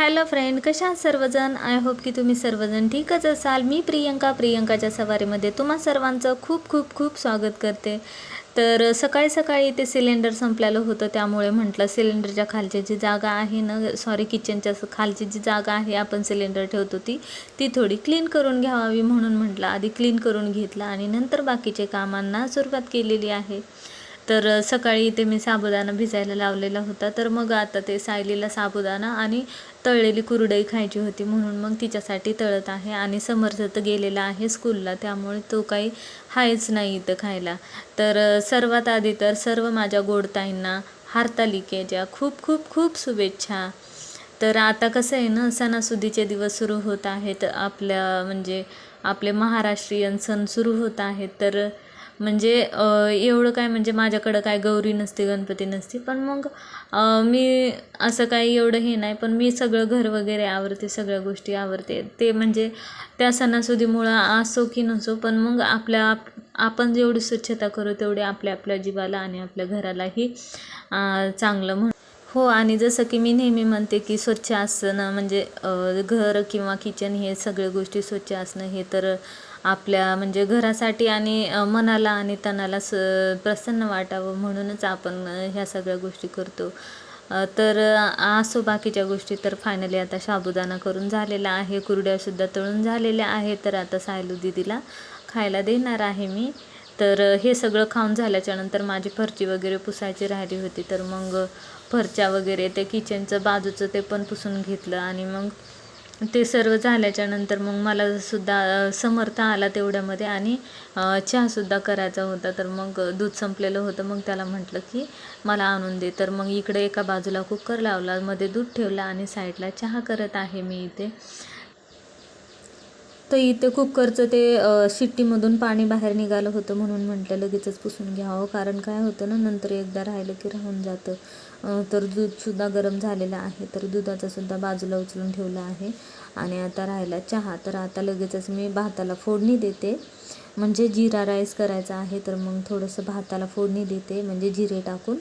Hello friend कशा सर्वजण? I hope की तुम्ही सर्वजण ठीकच असाल. मी प्रियंका प्रियंकाच्या सवारीमध्ये तुम्हा सर्वांचं खूप खूप खूप स्वागत करते. तर सकाळी सकाळी ते सिलेंडर संपलेलं होतं त्यामुळे म्हटलं सिलेंडरच्या खालची जी जागा आहे ना सॉरी किचनच्या खालची जी जागा आहे आपण सिलेंडर ठेवतो ती ती थोडी क्लीन करून घ्यावी म्हणून म्हटलं. आधी क्लीन करून घेतलं आणि नंतर बाकीचे कामांना सुरुवात केलेली आहे. तर सकाळी इथे मी साबुदाणा भिजायला लावलेला होता. तर मग आता ते सायलीला साबुदाणा आणि तळलेली कुरडई खायची होती म्हणून मग तिच्यासाठी तळत आहे आणि समर्थ तर गेलेला आहे स्कूलला. त्यामुळे तो काही आहेच नाही इथं खायला. तर सर्वात आधी तर सर्व माझ्या गोडताईंना हारतालिकेच्या खूप खूप खूप शुभेच्छा. तर आता कसं आहे ना सणासुदीचे दिवस सुरू होत आहेत. आपल्या म्हणजे आपले महाराष्ट्रीयन सण सुरू होत आहेत. तर म्हणजे एवढं काय म्हणजे माझ्याकडं काय गौरी नसते गणपती नसते. पण मग मी असं काही एवढं हे नाही पण मी सगळं घर वगैरे आवरते सगळ्या गोष्टी आवरते. ते म्हणजे त्या सणासुदीमुळं असो की नसो पण मग आपल्या आप- आपण जेवढी स्वच्छता करू तेवढी आपल्या आपल्या जीवाला आणि आपल्या घरालाही चांगलं म्हण. हो आणि जसं की मी नेहमी म्हणते की स्वच्छ असणं म्हणजे घर किंवा किचन हे सगळ्या गोष्टी स्वच्छ असणं हे तर आपल्या म्हणजे घरासाठी आणि मनाला आणि तनाला स प्रसन्न वाटावं म्हणूनच आपण ह्या सगळ्या गोष्टी करतो. तर असो बाकीच्या गोष्टी तर फायनली आता साबुदाणा करून झालेला आहे कुरड्यासुद्धा तळून झालेल्या आहे तर आता सायलू दीदीला खायला देणार आहे मी. तर हे सगळं खाऊन झाल्याच्यानंतर माझी फरची वगैरे पुसायची राहिली होती तर मग फरच्या वगैरे ते किचनचं बाजूचं ते पण पुसून घेतलं आणि मग ते सर्व झाल्याच्यानंतर मग मला सुद्धा समर्थ आला तेवढ्यामध्ये आणि चहासुद्धा करायचा होता. तर मग दूध संपलेलं होतं. मग त्याला म्हटलं की मला आणून दे. तर मग इकडे एका बाजूला कुकर लावला मध्ये दूध ठेवला आणि साईडला चहा करत आहे मी इथे. तर इथे खर्च ते शिट्टीमधून पाणी बाहेर निघालं होतं म्हणून म्हटलं लगेचच पुसून घ्यावं हो. कारण काय होतं ना नंतर एकदा राहिलं की राहून जातं. तर दूधसुद्धा गरम झालेलं आहे तर दुधाचासुद्धा बाजूला उचलून ठेवलं आहे. आणि आता राहिला चहा तर आता लगेचच मी भाताला फोडणी देते. म्हणजे जिरा राईस करायचा आहे तर मग थोडंसं भाताला फोडणी देते. म्हणजे जिरे टाकून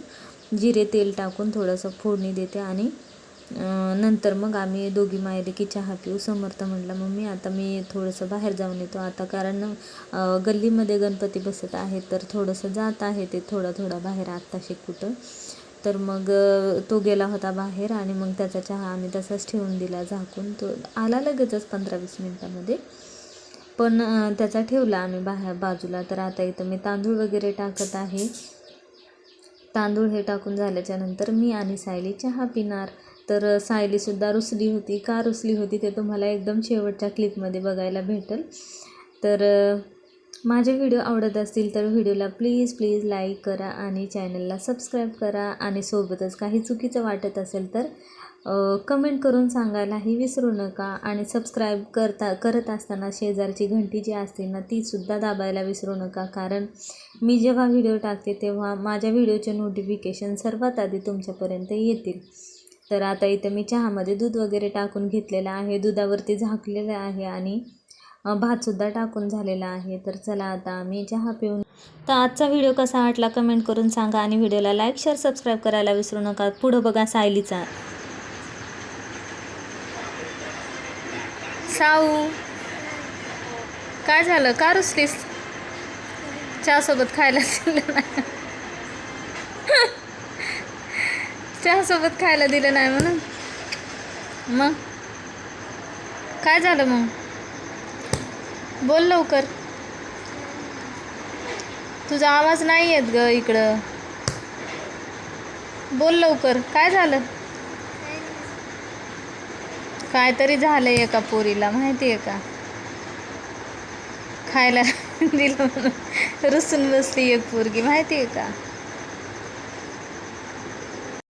जिरे तेल टाकून थोडंसं फोडणी देते आणि नंतर मग आम्ही दोघी मायले की चहा पिऊ. समर्थ म्हटलं मम्मी आता मी थोडंसं बाहेर जाऊन येतो. आता कारण गल्लीमध्ये गणपती बसत आहे तर थोडंसं जात आहे ते थोडं थोडं बाहेर आत्ताशी कुठं. तर मग तो गेला होता बाहेर आणि मग त्याचा चहा आम्ही तसाच ठेवून दिला झाकून. तो आला लगेचच पंधरा वीस मिनटामध्ये. पण त्याचा ठेवला आम्ही बाहेर बाजूला. तर आता इथं मी तांदूळ वगैरे टाकत आहे. तांदूळ हे टाकून झाल्याच्यानंतर मी आणि सायली चहा पिणार. तर सायलीसुद्धा रुसली होती. का रुसली होती ते तुम्हाला एकदम शेवटच्या क्लिपमध्ये बघायला भेटेल. तर माझे व्हिडिओ आवडत असतील तर व्हिडिओला प्लीज प्लीज लाईक करा आणि चॅनलला सबस्क्राईब करा आणि सोबतच काही चुकीचं वाटत असेल तर कमेंट करून सांगायलाही विसरू नका आणि सबस्क्राईब करता करत असताना शेजारची घंटी जी असते ना तीसुद्धा दाबायला विसरू नका. कारण मी जेव्हा व्हिडिओ टाकते तेव्हा माझ्या व्हिडिओचे नोटिफिकेशन सर्वात आधी तुमच्यापर्यंत येतील. तर आता इथं मी चहामध्ये दूध वगैरे टाकून घेतलेलं आहे. दुधावरती झाकलेलं आहे आणि भातसुद्धा टाकून झालेला आहे. तर चला आता आम्ही चहा पिऊन तर आजचा व्हिडिओ कसा वाटला कमेंट करून सांगा आणि व्हिडिओला लाईक शेअर सबस्क्राईब करायला विसरू नका. पुढं बघा सायलीचा. साऊ काय झालं? का रुसलीस? चहासोबत खायला दिलं नाही. चहासोबत खायला दिलं नाही म्हणून. मग? काय झालं मग? बोल लवकर. तुझा आवाज नाही येत ग इकडं. बोल लवकर. काय झालं? काहीतरी आहे एका पोरीला. माहिती आहे का? खायला दिलं म्हणून. रुसून बसली एक पोरगी. माहिती आहे का?